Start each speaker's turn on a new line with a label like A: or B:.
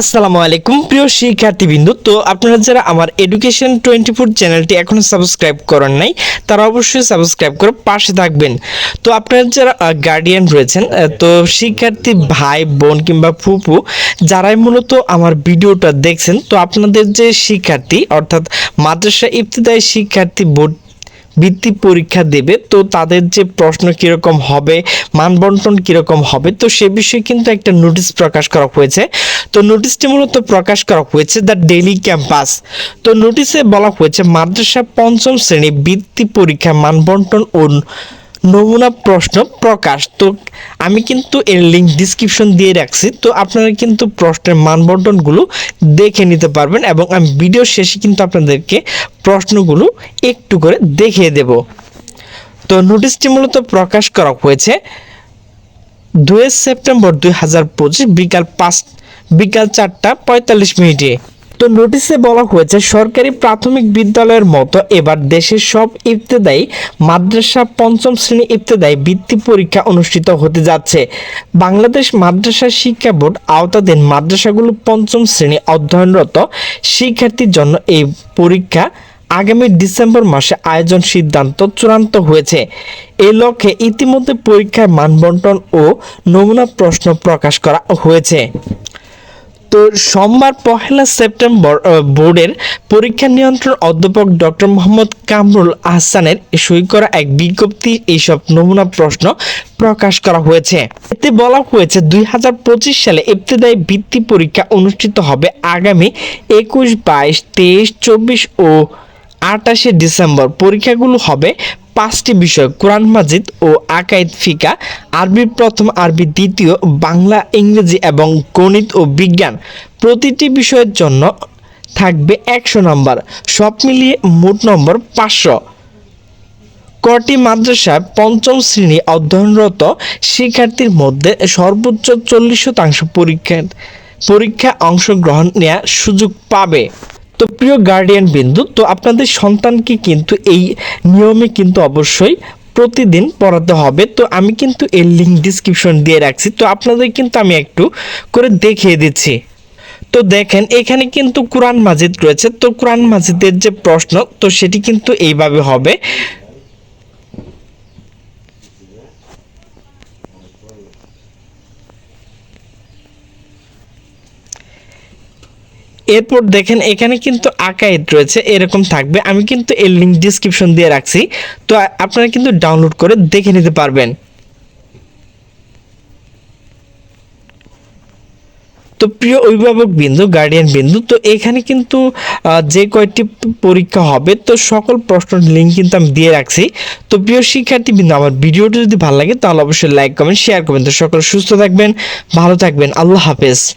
A: আসসালামু আলাইকুম। প্রিয় শিক্ষার্থীবৃন্দ, তো আপনারা যারা আমার এডুকেশন টোয়েন্টি ফোর চ্যানেলটি এখনও সাবস্ক্রাইব করেন নাই, তারা অবশ্যই সাবস্ক্রাইব করে পাশে থাকবেন। তো আপনারা যারা গার্ডিয়ান রয়েছেন তো শিক্ষার্থী ভাই, বোন কিংবা ফুপু, যারাই মূলত আমার ভিডিওটা দেখছেন, তো আপনাদের যে শিক্ষার্থী, অর্থাৎ মাদ্রাসা ইবতদায়ী শিক্ষার্থী বোর্ড বৃত্তি পরীক্ষা দেবে, তো তাদের যে প্রশ্ন কীরকম হবে, মানবন্টন কীরকম হবে, তো সে বিষয়ে কিন্তু একটা নোটিশ প্রকাশ করা হয়েছে। তো নোটিশটি মূলত প্রকাশ করা হয়েছে দ্য ডেলি ক্যাম্পাস। তো নোটিশে বলা হয়েছে, মাদ্রাসা পঞ্চম শ্রেণি বৃত্তি পরীক্ষা, মানবন্টন ও নমুনা প্রশ্ন প্রকাশ। তো আমি কিন্তু এর লিঙ্ক ডিসক্রিপশন দিয়ে রাখছি। তো আপনারা কিন্তু প্রশ্নের মানবন্টনগুলো দেখে নিতে পারবেন এবং আমি ভিডিও শেষে কিন্তু আপনাদেরকে প্রশ্নগুলো একটু করে দেখিয়ে দেব। তো নোটিশটি মূলত প্রকাশ করা হয়েছে দুই সেপ্টেম্বর দুই হাজার পঁচিশ বিকাল পাঁচ বিকাল চারটা পঁয়তাল্লিশ মিনিটে। তো নোটিশে বলা হয়েছে, সরকারি প্রাথমিক বিদ্যালয়ের মতো এবার দেশের সব ইবতেদায়ী মাদ্রাসা পঞ্চম শ্রেণি ইবতেদায়ী বৃত্তি পরীক্ষা অনুষ্ঠিত হতে যাচ্ছে। বাংলাদেশ মাদ্রাসা শিক্ষা বোর্ড আওতাধীন মাদ্রাসাগুলো পঞ্চম শ্রেণি অধ্যয়নরত শিক্ষার্থীর জন্য এই পরীক্ষা আগামী ডিসেম্বর মাসে আয়োজন সিদ্ধান্ত চূড়ান্ত হয়েছে। এই লক্ষ্যে ইতিমধ্যে পরীক্ষার মানবন্টন ও নমুনা প্রশ্ন প্রকাশ করা হয়েছে। তো সোমবার পহেলা সেপ্টেম্বর বোর্ডের পরীক্ষা নিয়ন্ত্রণ অধ্যাপক ডক্টর মোহাম্মদ কামরুল আহসানের সই করা এক বিজ্ঞপ্তি এইসব নমুনা প্রশ্ন প্রকাশ করা হয়েছে। এতে বলা হয়েছে, দুই হাজার পঁচিশ সালে ইবতদায়ী বৃত্তি পরীক্ষা অনুষ্ঠিত হবে আগামী একুশ, বাইশ, তেইশ, চব্বিশ ও আটাশে ডিসেম্বর পরীক্ষাগুলো হবে পাঁচটি বিষয়, কোরআন, মাজিদ ও আকাইদ, ফিকা। আরবি প্রথম, আরবি দ্বিতীয়, বাংলা, ইংরেজি এবং গণিত ও বিজ্ঞান। প্রতিটি বিষয়ের জন্য থাকবে একশো নম্বর। সব মিলিয়ে মোট নম্বর পাঁচশো। কটি মাদ্রাসায় পঞ্চম শ্রেণি অধ্যয়নরত শিক্ষার্থীর মধ্যে সর্বোচ্চ চল্লিশ শতাংশ পরীক্ষার পরীক্ষা অংশগ্রহণ নেওয়ার সুযোগ পাবে। প্রিয় গার্ডিয়ান বিন্দু, তো আপনাদের সন্তানকে কিন্তু এই নিয়মে কিন্তু অবশ্যই প্রতিদিন পড়াতে হবে। তো আমি কিন্তু এর লিঙ্ক ডিসক্রিপশন দিয়ে রাখছি। তো আপনাদের কিন্তু আমি একটু করে দেখিয়ে দিচ্ছি। তো দেখেন, এখানে কিন্তু কোরআন মাজিদ রয়েছে। তো কোরআন মাজিদের যে প্রশ্ন, তো সেটি কিন্তু এইভাবে হবে। এরপর দেখেন, এখানে কিন্তু আকাইদ রয়েছে, এরকম থাকবে। আমি কিন্তু এর লিঙ্ক ডিসক্রিপশন দিয়ে রাখছি। তো আপনারা কিন্তু ডাউনলোড করে দেখে নিতে পারবেন। তো প্রিয় অভিভাবক বিন্দু গার্ডিয়ান বিন্দু, তো এখানে কিন্তু যে কয়টি প- পরীক্ষা হবে, তো সকল প্রশ্নের লিঙ্ক কিন্তু আমি দিয়ে রাখছি। তো প্রিয় শিক্ষার্থী বিন্দু, আমার ভিডিওটি যদি ভালো লাগে, তাহলে অবশ্যই লাইক কমেন্ট শেয়ার করবেন। তো সকল সুস্থ থাকবেন, ভালো থাকবেন। আল্লাহ হাফেজ।